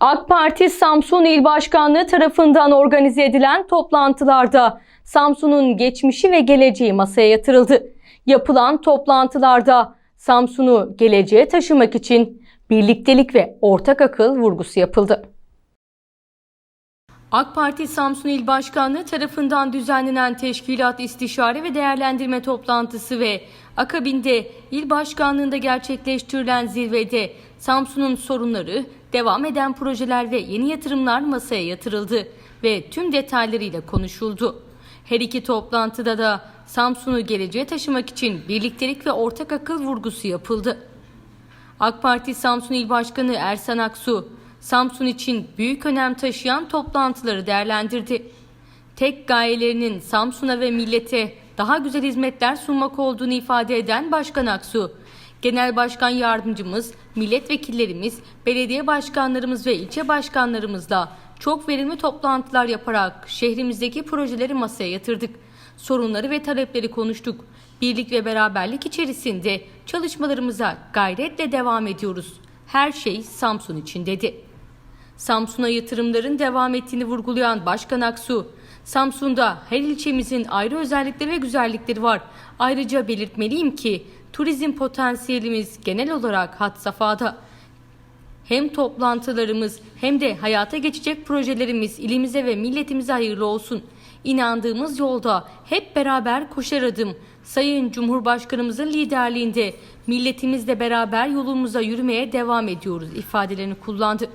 AK Parti Samsun İl Başkanlığı tarafından organize edilen toplantılarda Samsun'un geçmişi ve geleceği masaya yatırıldı. Yapılan toplantılarda Samsun'u geleceğe taşımak için birliktelik ve ortak akıl vurgusu yapıldı. AK Parti Samsun İl Başkanlığı tarafından düzenlenen teşkilat istişare ve değerlendirme toplantısı ve akabinde il başkanlığında gerçekleştirilen zirvede Samsun'un sorunları, devam eden projeler ve yeni yatırımlar masaya yatırıldı ve tüm detaylarıyla konuşuldu. Her iki toplantıda da Samsun'u geleceğe taşımak için birliktelik ve ortak akıl vurgusu yapıldı. AK Parti Samsun İl Başkanı Ersan Aksu, Samsun için büyük önem taşıyan toplantıları değerlendirdi. Tek gayelerinin Samsun'a ve millete daha güzel hizmetler sunmak olduğunu ifade eden Başkan Aksu, Genel Başkan Yardımcımız, milletvekillerimiz, belediye başkanlarımız ve ilçe başkanlarımızla çok verimli toplantılar yaparak şehrimizdeki projeleri masaya yatırdık. Sorunları ve talepleri konuştuk. Birlik ve beraberlik içerisinde çalışmalarımıza gayretle devam ediyoruz. Her şey Samsun için dedi. Samsun'a yatırımların devam ettiğini vurgulayan Başkan Aksu, Samsun'da her ilçemizin ayrı özellikleri ve güzellikleri var. Ayrıca belirtmeliyim ki turizm potansiyelimiz genel olarak had safhada. Hem toplantılarımız hem de hayata geçecek projelerimiz ilimize ve milletimize hayırlı olsun. İnandığımız yolda hep beraber koşar adım. Sayın Cumhurbaşkanımızın liderliğinde milletimizle beraber yolumuza yürümeye devam ediyoruz ifadelerini kullandı.